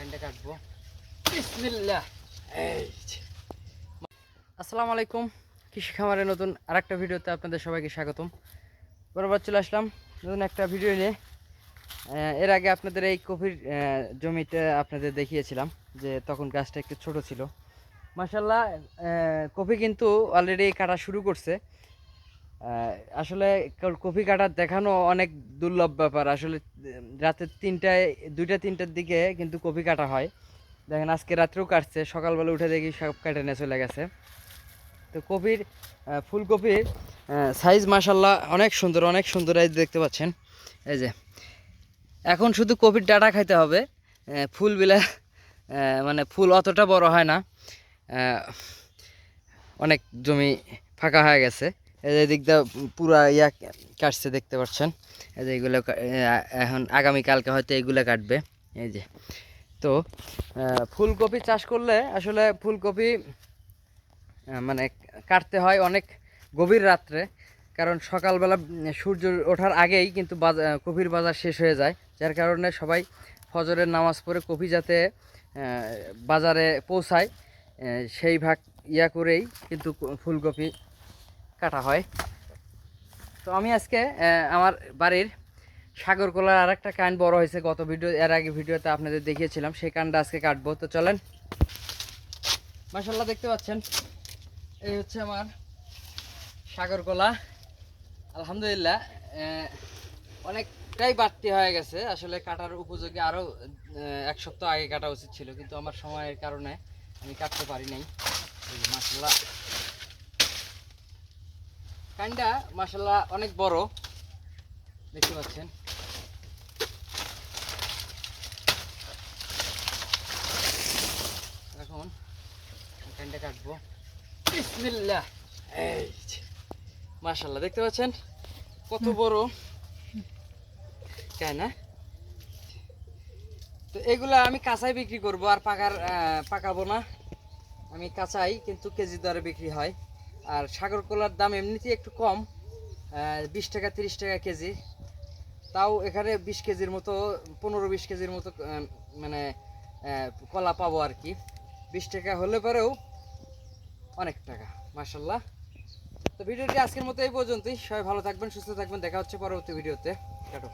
কানটা কাটবো। বিসমিল্লাহ। আসসালামু আলাইকুম কৃষি খামারের নতুন আরেকটা ভিডিওতে আপনাদের সবাইকে স্বাগতম। বরাবর চলে আসলাম নতুন একটা ভিডিও নিয়ে। এর আগে আপনাদের এই কফির জমিতে আপনাদের দেখিয়েছিলাম যে তখন গাছটা একটু ছোট ছিল। মাসাল্লাহ কফি কিন্তু অলরেডি কাটা শুরু করছে। আসলে কফি কাটা দেখানো অনেক দুর্লভ ব্যাপার। আসলে রাতে তিনটায় দুইটা তিনটার দিকে কিন্তু কফি কাটা হয়। দেখেন আজকে রাত্রেও কাটছে সকালবেলা উঠে দেখি সব কেটে নিয়ে চলে গেছে। তো কপির ফুলকপির সাইজ মাসাল্লাহ অনেক সুন্দর অনেক সুন্দর এই দেখতে পাচ্ছেন। এই যে এখন শুধু কপির ডাটা খাইতে হবে। ফুলগুলা আহ, মানে ফুল অতটা বড় হয় না। অনেক জমি ফাঁকা হয়ে গেছে। এই দিকটা পুরা ইয়া কাটছে দেখতে পাচ্ছেন। এই যে এগুলো এখন আগামীকালকে হয়তো এগুলো কাটবে। এই যে। তো ফুলকপি চাষ করলে আসলে ফুলকপি মানে কাটতে হয় অনেক গভীর রাত্রে। কারণ সকালবেলা সূর্য ওঠার আগেই কিন্তু বাজার কপির বাজার শেষ হয়ে যায়। যার কারণে সবাই ফজরের নামাজ পড়ে কপি যাতে বাজারে পৌঁছায় সেই ভাগ ইয়া করেই কিন্তু ফুলকপি কাটা হয়। তো আমি আজকে আমার বাড়ির সাগরকলার আর একটা কান বড় হয়েছে। গত ভিডিও, এর আগে ভিডিওতে আপনাদের দেখিয়েছিলাম, সেই কানটা আজকে কাটবো। তো চলেন। মাসাল্লাহ দেখতে পাচ্ছেন? এই হচ্ছে আমার সাগরকলা। আলহামদুলিল্লাহ অনেকটাই বাড়তি হয়ে গেছে। আসলে কাটার উপযোগী আরও এক সপ্তাহ আগে কাটা উচিত ছিল, কিন্তু আমার সময়ের কারণে আমি কাটতে পারি নাই। মাসাল্লাহ কানটা মাসাল্লাহ অনেক বড়। দেখতে পাচ্ছেন? এখন কানটা কাটবো। বিসমিল্লাহ। এই যে। দেখতে পাচ্ছেন? কত বড়। তাই না? তো এগুলা আমি কাঁচাই বিক্রি করব আর পাকার পাকাবো না। আমি কাঁচাই কিন্তু কেজি দরে বিক্রি হয়। আর সাগর কলার দাম এমনিতেই একটু কম বিশ টাকা তিরিশ টাকা কেজি। তাও এখানে বিশ কেজির মতো, পনেরো বিশ কেজির মতো মানে কলা পাবো আর কি। বিশ টাকা হলে পরেও অনেক টাকা মার্শাল্লাহ তো ভিডিওটি আজকের মতো এই পর্যন্তই। সবাই ভালো থাকবেন, সুস্থ থাকবেন। দেখা হচ্ছে পরবর্তী ভিডিওতে। কাটো